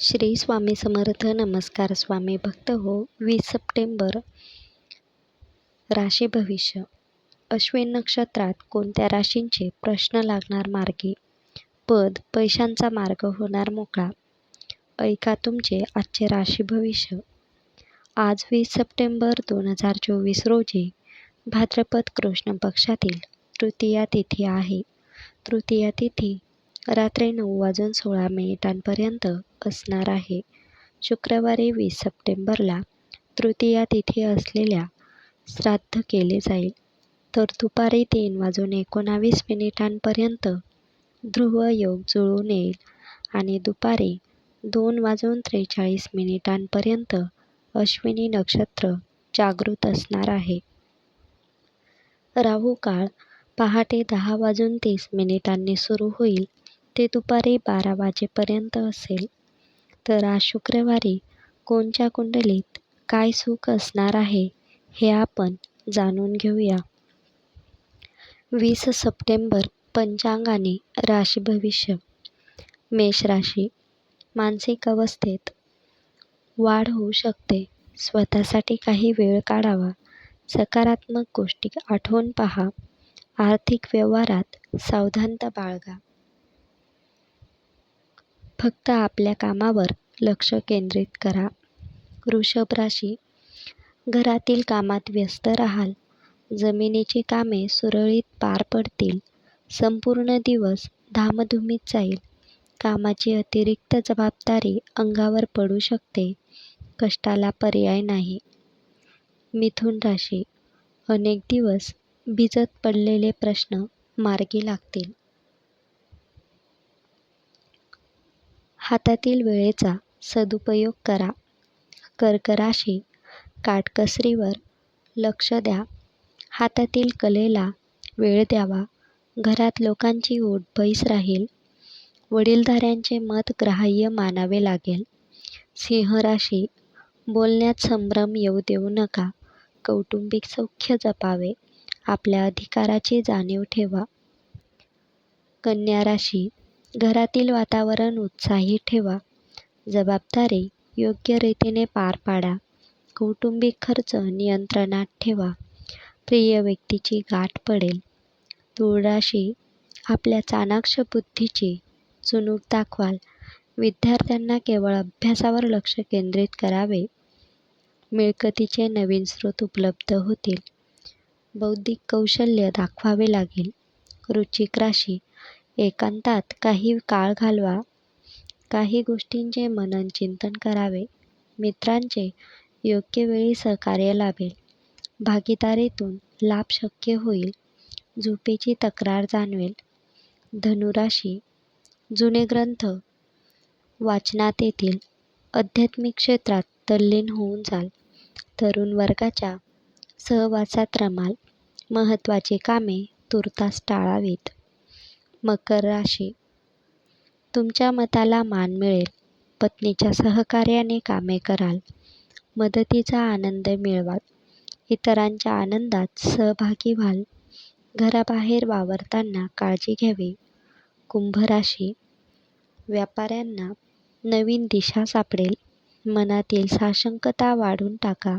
श्री स्वामी समर्थ नमस्कार स्वामी भक्त हो. वीस सप्टेंबर राशी भविष्य. अश्विन नक्षत्रात कोणत्या राशींचे प्रश्न लागणार मार्गी? पद पैशांचा मार्ग होणार मोकळा. ऐका तुमचे आजचे राशी भविष्य. आज वीस सप्टेंबर दोन हजार चोवीस रोजी भाद्रपद कृष्ण पक्षातील तृतीया तिथी आहे. तृतीया तिथी रात्री नऊ वाजून सोळा मिनिटांपर्यंत असणार आहे. शुक्रवारी वीस सप्टेंबरला तृतीया तिथी असलेल्या श्राद्ध केले जाईल. तर दुपारी तीन वाजून एकोणावीस मिनिटांपर्यंत ध्रुव योग जुळून येईल आणि दुपारी दोन वाजून त्रेचाळीस मिनिटांपर्यंत अश्विनी नक्षत्र जागृत असणार आहे. राहू काळ पहाटे दहा वाजून तीस मिनिटांनी सुरू होईल. ते दुपारी बारा वाजेपर्यंत असेल. तर आज शुक्रवारी कोणत्या कुंडलीत काय सुख असणार आहे हे आपण जाणून घेऊया. वीस सप्टेंबर पंचांगाने राशी भविष्य. मेष राशी मानसिक अवस्थेत वाढ होऊ शकते. स्वतःसाठी काही वेळ काढावा. सकारात्मक गोष्टी आठवून पहा. आर्थिक व्यवहारात सावधानता बाळगा. फक्त आपल्या कामावर लक्ष केंद्रित करा. वृषभ राशी घरातील कामात व्यस्त राहाल. जमिनीची कामे सुरळीत पार पडतील. संपूर्ण दिवस धामधुमीत जाईल. कामाची अतिरिक्त जबाबदारी अंगावर पडू शकते. कष्टाला पर्याय नाही. मिथुन राशी अनेक दिवस भिजत पडलेले प्रश्न मार्गी लागतील. हातातील वेळेचा सदुपयोग करा. कर्क राशी काटकसरीवर लक्ष द्या. हातातील कलेला वेळ द्यावा. घरात लोकांची ओढ राहील. वडीलधाऱ्यांचे मत ग्राह्य मानावे लागेल. सिंहराशी बोलण्यात संभ्रम येऊ देऊ नका. कौटुंबिक सौख्य जपावे. आपल्या अधिकाराची जाणीव ठेवा. कन्या राशी घरातील वातावरण उत्साही ठेवा. जबाबदारी योग्य रीतीने पार पाडा. कौटुंबिक खर्च नियंत्रणात ठेवा. प्रिय व्यक्तीची गाठ पडेल. तुळराशी आपल्या चाणाक्ष बुद्धीची चुणूक दाखवाल. विद्यार्थ्यांना केवळ अभ्यासावर लक्ष केंद्रित करावे. मिळकतीचे नवीन स्रोत उपलब्ध होतील. बौद्धिक कौशल्य दाखवावे लागेल. रुचिक राशी एकांतात काही काळ घालवा. काही गोष्टींचे मनन चिंतन करावे. मित्रांचे योग्य वेळी सहकार्य लाभेल. भागीदारीतून लाभ शक्य होईल. झोपेची तक्रार जाणवेल. धनुराशी जुने ग्रंथ वाचनात येतील. आध्यात्मिक क्षेत्रात तल्लीन होऊन जाल. तरुण वर्गाच्या सहवासात रमाल. महत्त्वाची कामे तुर्तास टाळावीत. मकर राशी. तुमच्या मताला मान मिळेल. पत्नीच्या सहकार्याने कामे कराल. मदतीचा आनंद मिळवाल. इतरांच्या आनंदात सहभागी व्हाल. घराबाहेर वावरताना काळजी घ्यावी. कुंभ राशी. व्यापाऱ्यांना नवीन दिशा सापडेल. मनातील साशंकता वाढून टाका.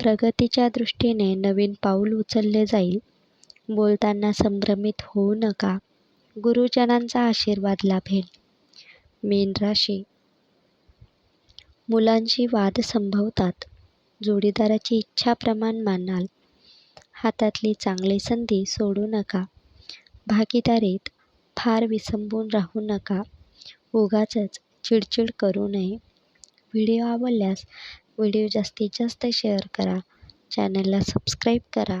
प्रगतीच्या दृष्टीने नवीन पाऊल उचलले जाईल. बोलताना संभ्रमित होऊ नका. गुरुजनांचा आशीर्वाद लाभेल. मीन राशी मुलांशी वाद संभवतात. जोडीदाराची इच्छा प्रमाण मानाल. हातातली चांगली संधी सोडू नका. भागीदारीत फार विसंबून राहू नका. उगाचच चिडचिड करू नये. व्हिडिओ आवडल्यास व्हिडिओ जास्तीत जास्त शेअर करा. चॅनलला सबस्क्राईब करा.